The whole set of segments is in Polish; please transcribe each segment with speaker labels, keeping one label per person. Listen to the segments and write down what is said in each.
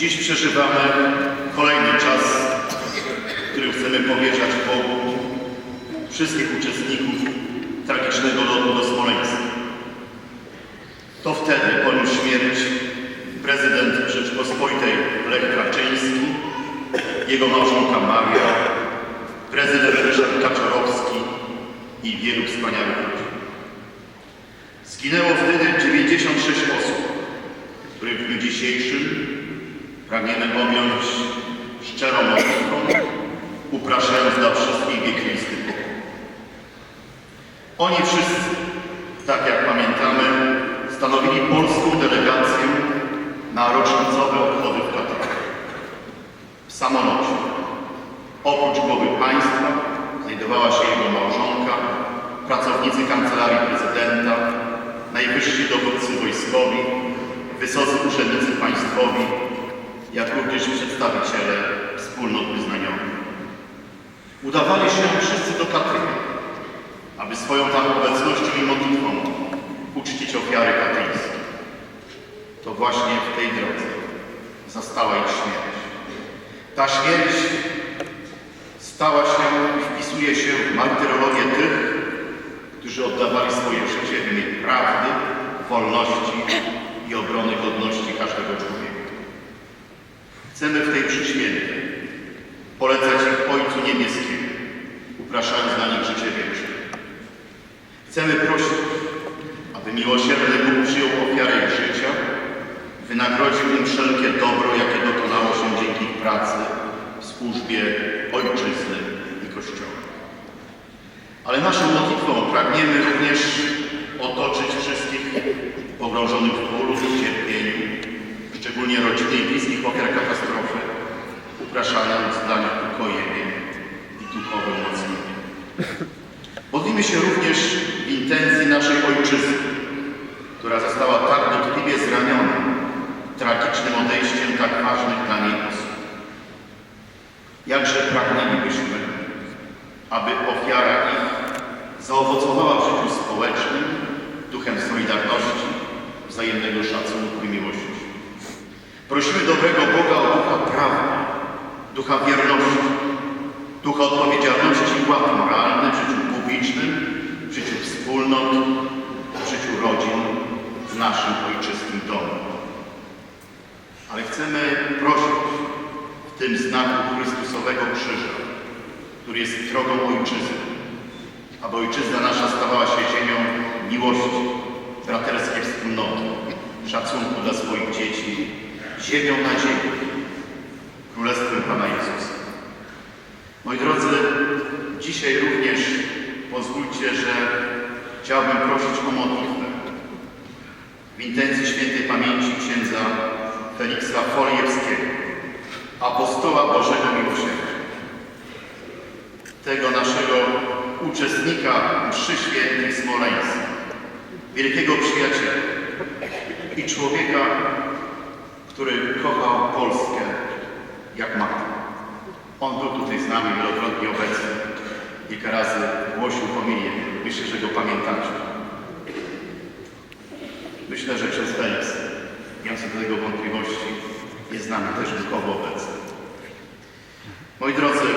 Speaker 1: Dziś przeżywamy kolejny czas, w którym chcemy powierzać Bogu wszystkich uczestników tragicznego lotu do Smoleńska. To wtedy poniósł śmierć prezydent Rzeczpospolitej Lech Kaczyński, jego małżonka Maria, prezydent Ryszard Kaczorowski i wielu wspaniałych ludzi. Zginęło wtedy 96 osób, których w dniu dzisiejszym pragniemy objąć szczerą modlitwą, upraszając dla wszystkich wiekuisty pokój. Oni wszyscy, tak jak pamiętamy, stanowili polską delegację na rocznicowe obchody w Katarze. W samolocie, oprócz głowy państwa, znajdowała się jego małżonka, pracownicy kancelarii prezydenta, najwyżsi dowódcy wojskowi, wysocy urzędnicy państwowi, jak również przedstawiciele wspólnot wyznaniowych. Udawali się wszyscy do Katynia, aby swoją tam obecnością i modlitwą uczcić ofiary katyńskie. To właśnie w tej drodze zastała ich śmierć. Ta śmierć stała się i wpisuje się w martyrologię tych, którzy oddawali swoje życie w imię prawdy, wolności i obrony godności każdego człowieka. Chcemy w tej mszy świętej polecać ich Ojcu Niebieskiemu, upraszając dla nich życie wieczne. Chcemy prosić, aby miłosierny Bóg przyjął ofiarę ich życia, wynagrodził im wszelkie dobro, jakie dokonało się dzięki ich pracy w służbie Ojczyzny i Kościoła. Ale naszą modlitwą pragniemy również otoczyć wszystkich pogrążonych w bólu i cierpieniu, szczególnie rodziny i bliskich ofiar katastrofy, upraszając dla nich ukojenie i duchowe umocnienie. Modlimy się również w intencji naszej Ojczyzny, która została tak dotkliwie zraniona tragicznym odejściem tak ważnych dla niej osób. Jakże pragnęlibyśmy, aby ofiara ich zaowocowała w życiu społecznym duchem solidarności, wzajemnego szacunku i miłości. Prosimy dobrego Boga o ducha prawdy, ducha wierności, ducha odpowiedzialności i ład moralny w życiu publicznym, w życiu wspólnot, w życiu rodzin, w naszym ojczystym domu. Ale chcemy prosić w tym znaku Chrystusowego Krzyża, który jest drogą ojczyzny, aby ojczyzna nasza stawała się ziemią miłości, braterskiej wspólnoty, szacunku dla swoich dzieci, ziemią nadziei, królestwem Pana Jezusa. Moi drodzy, dzisiaj również pozwólcie, że chciałbym prosić o modlitwę w intencji świętej pamięci księdza Feliksa Foliewskiego, apostoła Bożego Miłosierdzia. Tego naszego uczestnika mszy świętej Smoleńskiej, wielkiego przyjaciela i człowieka, który kochał Polskę jak matkę. On był tutaj z nami wielokrotnie obecny. Kilka razy głosił homilię. Myślę, że go pamiętacie. Myślę, że przez Feliks, nie mam do tego wątpliwości, jest z nami też duchowo obecny. Moi drodzy,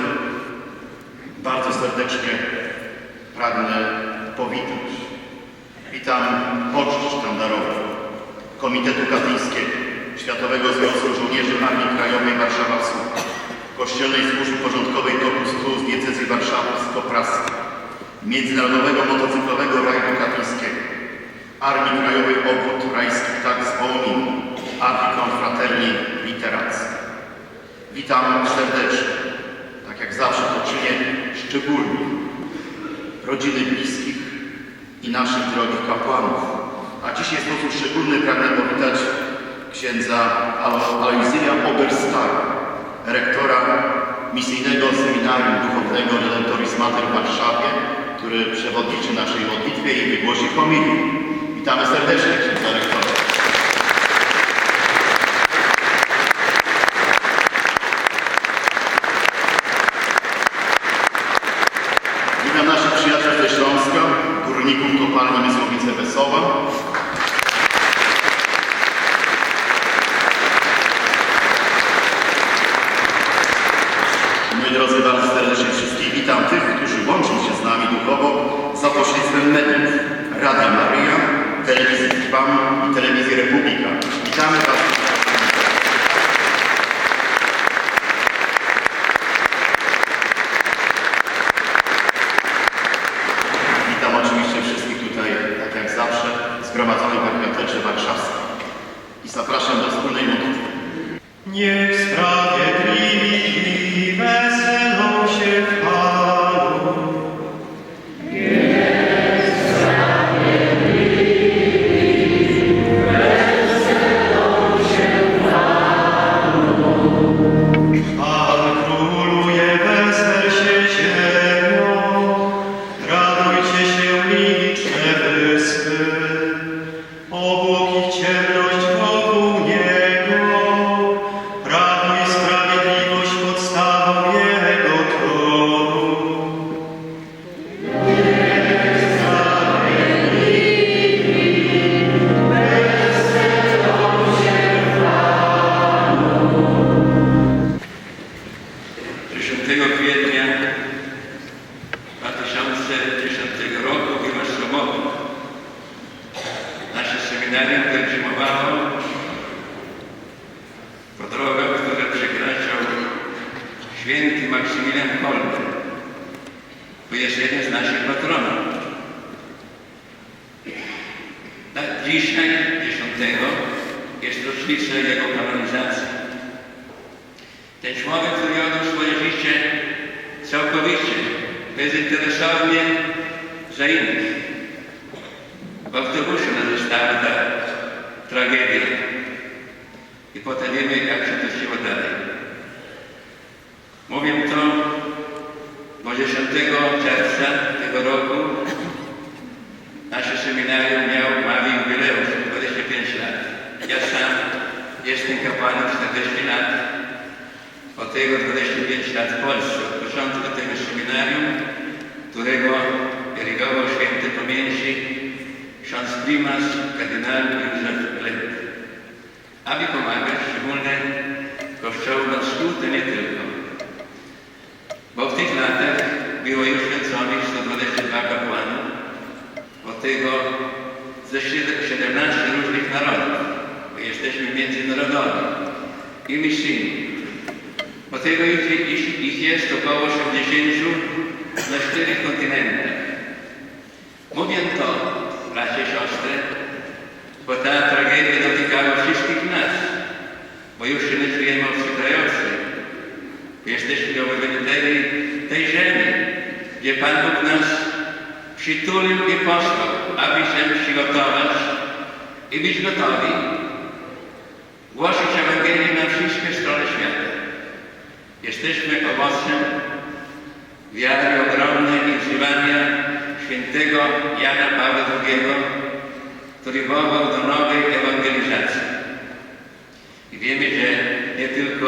Speaker 1: bardzo serdecznie pragnę powitać. Witam poczt sztandarowy Komitetu Katyńskiego, Światowego Związku Żołnierzy Armii Krajowej Warszawa Wschód, Kościelnej Służby Porządkowej Korpus Plus Diecezji Warszawsko-Praskiej, Międzynarodowego Motocyklowego Rajdu Katyńskiego, Armii Krajowej Obwód Rajski Tak z Wołominu, Armii Confraterni Literacji. Witam serdecznie, tak jak zawsze to czynię, szczególnie rodziny bliskich i naszych drogich kapłanów. A dzisiaj w sposób szczególny pragnę powitać księdza Alo- Alojzja Oberstara, rektora misyjnego seminarium duchownego Redemptoris Mater w Warszawie, który przewodniczy naszej modlitwie i wygłosi homilię. Witamy serdecznie księdza rektora. drodzy, bardzo serdecznie wszystkich witam
Speaker 2: tych, którzy łączą się z nami duchowo za pośrednictwem mediów Radia Maryja, Telewizji Trwam i
Speaker 3: Telewizji Republika. Witamy Was. Seminarium pielgrzymowało po drogach, które przekraczał święty Maksymilian Kolbe, bo jest jeden z naszych patronów. Tak, Dzisiaj, 10, jest rocznica jego kanonizacji. Ten człowiek, który oddał swoje życie całkowicie, bezinteresownie za innych. W autobusie nas została ta tragedia. I potem wiemy, jak się toczyło dalej. Mówię to, bo 10 czerwca tego roku nasze seminarium miało, ma jubileusz 25 lat. Ja sam jestem kapłanem 40 lat. Od tego 25 lat w Polsce, od początku tego seminarium, którego dyrygował święty pamięci ksiądz prymas kardynał Józef Lent. Aby pomagać szczególnie Kościołom na wschód, nie tylko. Bo w tych latach było już święconych 122 kapłanów, od tego ze 17 różnych narodów, bo jesteśmy międzynarodowi i misyjni. Bo tego ich, ich, ich jest około 80 na czterech kontynentach. Mówię to, bracie, siostry, bo ta tragedia dotykała wszystkich nas, bo już się nie czujemy obcokrajowcy. Jesteśmy obywateli tej ziemi, gdzie Pan Bóg nas przytulił i posłał, aby się przygotować i być gotowi głosić Ewangelię na wszystkie strony świata. Jesteśmy owocem wiary ogromnej i wzywania świętego Jana Pawła II, który wołał do nowej ewangelizacji. I wiemy, że nie tylko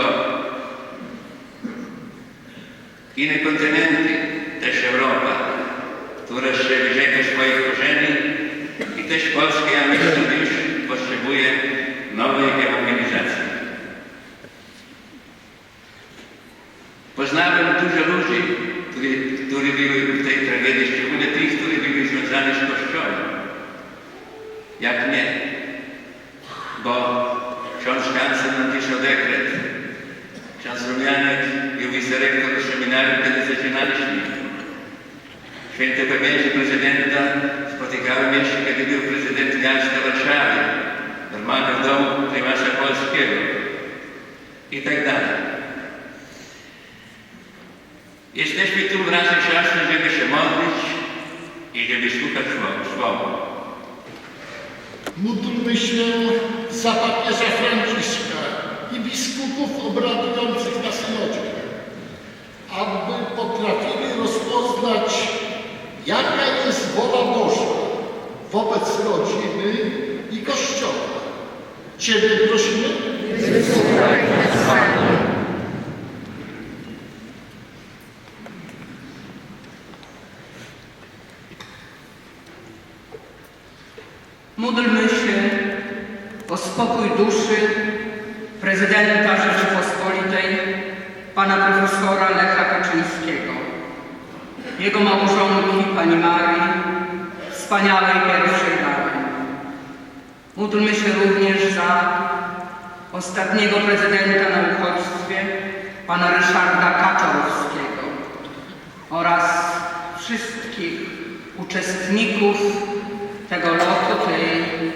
Speaker 3: inne kontynenty, też Europa, która się wyrzeka swoich korzeni i też Polska, ja myślę, już potrzebuje nowej ewangelizacji. Poznałem dużo ludzi, którzy, którzy byli w tej tragedii, szczególnie tych, którzy byli związani z Kościołem. Jak nie? Bo ksiądz kancler napisał dekret. Ksiądz Rumianek był wicerektor seminarium, kiedy zaczynaliśmy. Święte pamięci prezydenta spotykałem jeszcze, kiedy był prezydent miasta Warszawy, normalnie w domu prymasa polskiego i tak dalej. Jesteśmy tu wraz z siostrą, żeby się modlić i żeby słuchać słowa.
Speaker 4: Módlmy się za papieża Franciszka i biskupów obradujących na synodzie, aby potrafili rozpoznać, jaka jest wola Boża wobec rodziny i Kościoła. Ciebie prosimy?
Speaker 5: Módlmy się o spokój duszy prezydenta Rzeczypospolitej, pana profesora Lecha Kaczyńskiego, jego małżonki, pani Marii, wspaniałej pierwszej damy. Módlmy się również za ostatniego prezydenta na uchodźstwie, pana Ryszarda Kaczorowskiego oraz wszystkich uczestników tego lotu, tej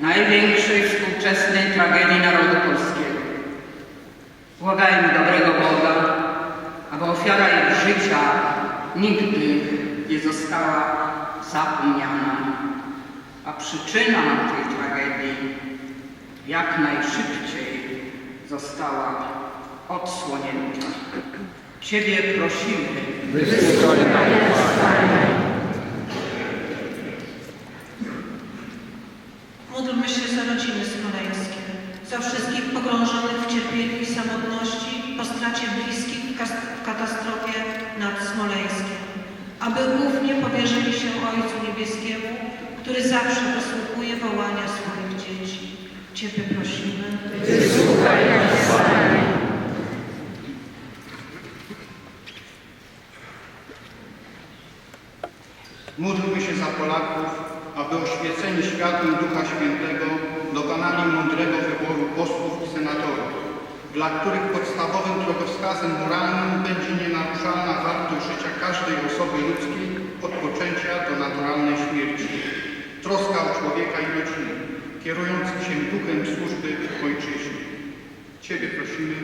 Speaker 5: największej współczesnej tragedii narodu polskiego. Błagajmy dobrego Boga, aby ofiara ich życia nigdy nie została zapomniana, a przyczyna tej tragedii jak najszybciej została odsłonięta. Ciebie prosimy,
Speaker 6: Módlmy się za rodziny smoleńskie, za wszystkich pogrążonych w cierpieniu i samotności po stracie bliskich w katastrofie nad Smoleńskiem, aby ufnie powierzyli się Ojcu Niebieskiemu, który zawsze wysłuchuje wołania swoich dzieci. Ciebie prosimy.
Speaker 2: Módlmy się za Polaków, aby oświeceni światłem Ducha Świętego dokonali mądrego wyboru posłów i senatorów, dla których podstawowym drogowskazem moralnym będzie nienaruszalna wartość życia każdej osoby ludzkiej od poczęcia do naturalnej śmierci. Troska o człowieka i rodzinę, kierujących się duchem służby ojczyźnie. Ciebie prosimy.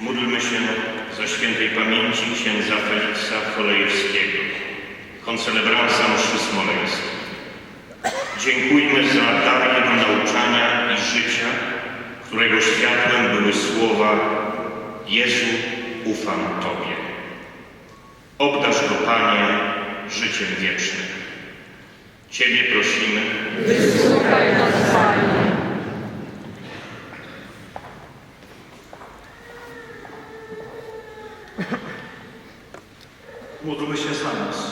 Speaker 7: Módlmy się za świętej pamięci księdza Feliksa Kolejewskiego, koncelebransa mszy smoleńskiej. Dziękujmy za dar jego nauczania i życia, którego światłem były słowa Jezu, ufam Tobie. Obdarz go, Panie, życiem wiecznym. Ciebie prosimy,
Speaker 8: Módlmy się za nas,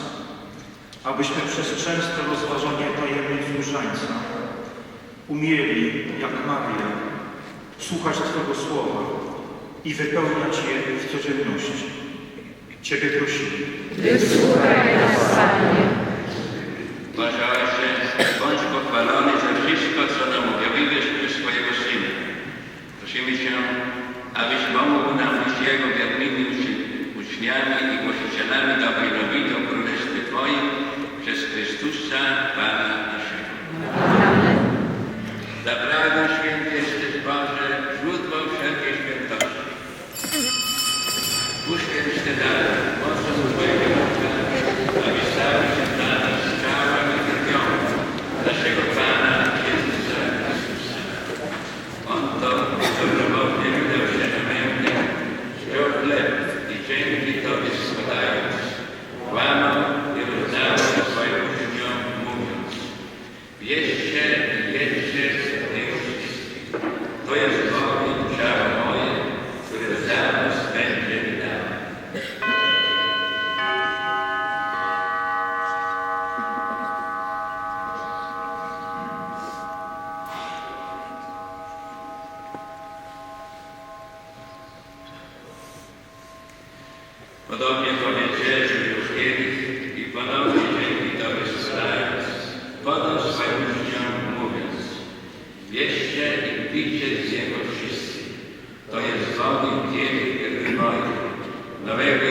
Speaker 8: abyśmy przez częste rozważanie tajemnic różańca umieli, jak Maria, słuchać Twojego słowa i wypełniać je w codzienności. Ciebie prosimy.
Speaker 3: Boże Ojcze, bądź pochwalony za wszystko, co nam objawiłeś przez swojego Syna. Prosimy Cię, abyś pomógł nam być Jego wiernymi uczy- uczniami i głosicielami dobrej nowiny o Królestwie Twoim przez Chrystusa Pana naszego. Zaprawdę święty jesteś Boże, źródło wszelkiej świętości. Uświęć te dary, mocą Twojego ducha, aby stały się dla nas ciałem i krwią naszego Pana Jezusa Chrystusa. On to dobrowolnie wydał się na mękę, wziął chleb i dzięki Tobie składając, łamał i rozdał swoim uczniom, mówiąc Bierzcie i jedzcie z tego wszystkich. To jest bowiem ciało moje, które za was będzie wydane. Podobnie powiedzieli już kiedyś i ponownie dzięki Tobie składając, podał swoim uczniom mówiąc Bierzcie i pijcie z niego wszyscy. To jest wielkiej krwi mojej, nowego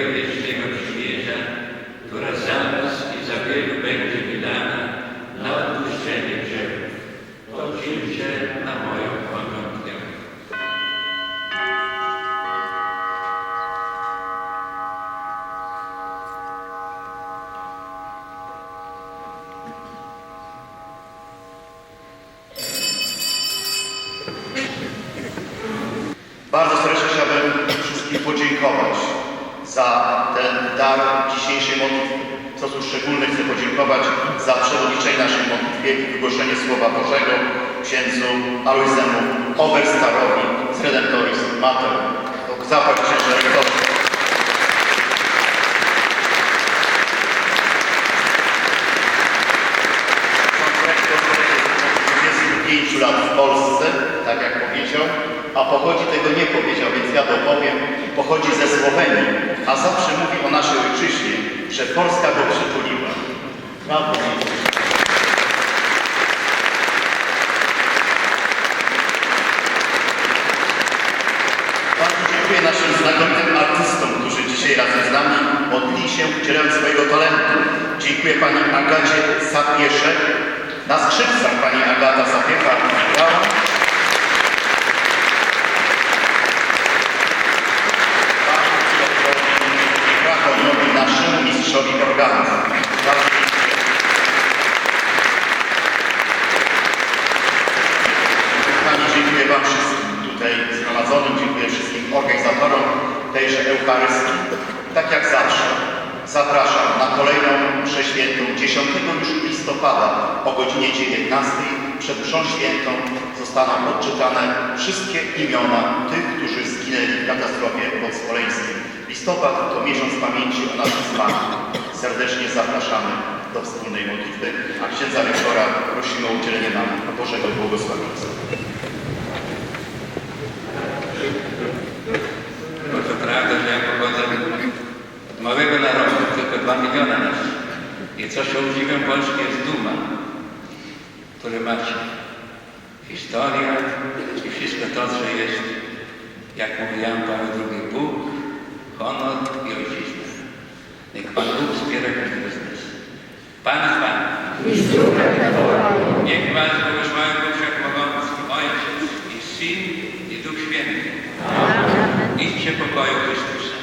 Speaker 1: Bardzo serdecznie chciałbym wszystkim podziękować za ten dar dzisiejszej modlitwy. W sposób szczególny chcę podziękować za przewodniczenie naszej modlitwie i wygłoszenie Słowa Bożego księdzu Alojzemu Oberstarowi z Redemptoris Mater. To Zapłać księże rektorze. Ksiądz rektor jest 25 lat w Polsce, tak jak powiedział, a pochodzi, tego nie powiedział, więc ja dopowiem, pochodzi ze Słowenii, a zawsze mówi o naszej ojczyźnie, że Polska go przytuliła. Brawo. Bardzo dziękuję naszym znakomitym artystom, którzy dzisiaj razem z nami modlili się, udzielając swojego talentu. Dziękuję pani Agacie Sapieszek. Na skrzypcach pani Agata Sapiecha grała. Naszemu mistrzowi organów. Bardzo dziękuję. Kochani, dziękuję Wam wszystkim tutaj zgromadzonym, dziękuję wszystkim organizatorom tejże Eucharystii. Tak jak zawsze, zapraszam na kolejną mszę świętą 10 już listopada o godzinie 19 przed mszą świętą zostaną odczytane wszystkie imiona tych, którzy zginęli w katastrofie podsmoleńskiej. Listopad to miesiąc pamięci o naszych zmarłych. Serdecznie zapraszamy do wspólnej modlitwy, a księdza rektora prosimy o udzielenie nam Bożego błogosławieństwa.
Speaker 3: Bo to prawda, że ja pochodzę od małego narodu, tylko dwa miliona nas. I co się udziwiam Polski jest duma, które macie. Historia i wszystko to, co jest, jak mówi Jan Paweł II, Bóg, honor i ojczyzna. Niech Pan Bóg wspiera każdego z nas. Pan z Panem. Niech Was błogosławi Bóg Wszechmogący, Ojciec i Syn i Duch Święty. Idźcie pokoju Chrystusa.